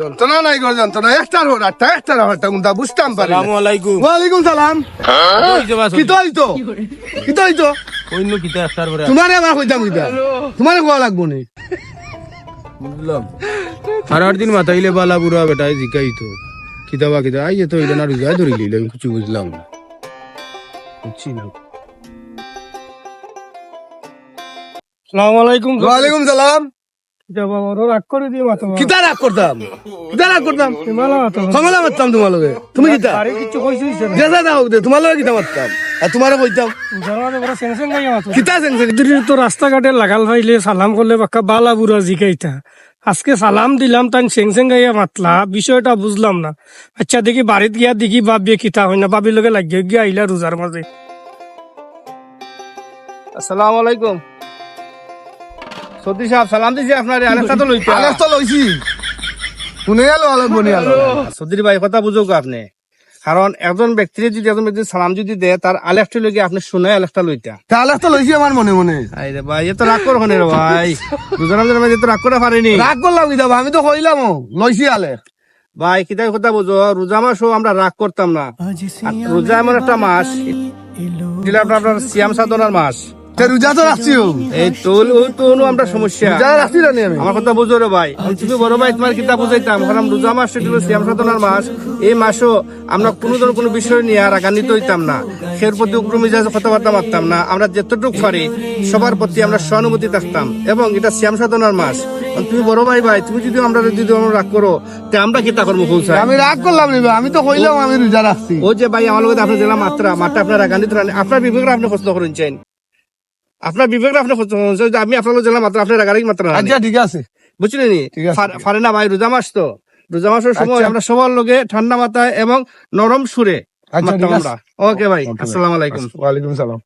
যন্ত্রণা নাই গো যন্ত্রণা। একটার হর আটটা একটার হরটা উন্দা বুঝতাম পারি সালামু আলাইকুম। ওয়ালাইকুম সালাম। কইতে কি তো হইতো? কি তো হইতো? কইনো কিতা একটার পরে তোমারে আমার কইতাম কইতা। তোমারে কোয়া লাগবো নি? বুঝলাম। সারার দিন মাথাইলে বালা বুড়া বেটায় জিকাইতো কিতা বা কিতা আই তো ইলে না রুজায় ধরি লিলে আমি কিছু বুঝলাম না। বুঝছি না। সালাম আলাইকুম। ওয়ালাইকুম সালাম। বাবা ওর রাগ করে দিয়ে মাথা কিতা রাগ করতাম? কিতা রাগ করতাম? মালা মাথা সমলা মারতাম তুমি কিতা আরে কিছু কইছিস না। দেখা দাও দে তোমালোকে কিতা মারতাম? আর তোমারে কইতাম। জানা বড় সেনসেন গাইয়া মাথা কিতা সেনসেন যদি তো রাস্তাঘাটে লাগাল পাইলে সালাম করলে বাক্কা বালা বুড়া জিকাইতা আজকে সালাম দিলাম তাই সেং সেং গাইয়া মাতলা। বিষয়টা বুঝলাম না। আচ্ছা দেখি বাড়িত গিয়া দেখি বাবিয়ে কিতা হয় না। বাবির লগে লাগিয়ে গিয়া আইলা রোজার মাঝে। আসসালামু আলাইকুম। সত্যি সাহেব সালাম দিছি আপনার আরেকটা তো লইতে আলাস লইছি। শুনে গেল আলাপ বনি আলো? সত্যি ভাই কথা বুঝুক আপনি। কারণ একজন ব্যক্তির যদি একজন ব্যক্তি সালাম যদি দেয় তার আলেকটা লইগে আপনি শুনে আলেকটা লইতা। তা আলাস তো লইছি আমার মনে মনে। আই রে ভাই এ তো রাগ করো রে ভাই। দুজনের মাঝে তো রাগ করে পারিনি। রাগ করলাম কিতা আমি তো কইলাম লইছি আলে। ভাই কিতাই কথা বুঝো রোজা মাসও আমরা রাগ করতাম না। আর রোজা এমন একটা মাস দিলে আপনার সিয়াম সাধনার মাস। রোজা তো রাখছি এই তোল ও তো আমরা সমস্যা। রোজা রাখছি জানি আমি। আমার কথা বুঝো রে ভাই। আমি তুমি বড় ভাই তোমার কিতাব বুঝাইতাম। কারণ রোজা মাস সেটা হলো সিয়াম সাধনার মাস এই মাসও আমরা কোনো ধরনের কোনো বিষয় নিয়ে হইতাম না। সের প্রতি উগ্র মিজাজ কথাবার্তা মারতাম না। আমরা যতটুকু পারি সবার প্রতি আমরা সহানুভূতি থাকতাম। এবং এটা শ্যাম সাধনার মাস। তুমি বড় ভাই ভাই তুমি যদি আমরা যদি আমরা রাগ করো তে আমরা কিতা করব আমি রাগ করলাম আমি তো কইলাম আমি রোজা রাখছি। ও যে ভাই আমার লোক আপনার জেলা মাত্রা মাত্রা আপনার রাগান্বিত আপনার বিবেকরা আপনি প্রশ্ন করেন চাইন আপনার বিবেক আপনি আমি আপনার জেলা মাত্র আপনার রাগারিক মাত্র। আচ্ছা ঠিক আছে। বুঝলেন ফারে না ভাই রোজা মাস তো। রোজা মাসের সময় আচ্ছা। আমরা সবার লোকে ঠান্ডা মাথায় এবং নরম সুরে আচ্ছা, ওকে ভাই আসসালাম আলাইকুম। ওয়ালাইকুম সালাম।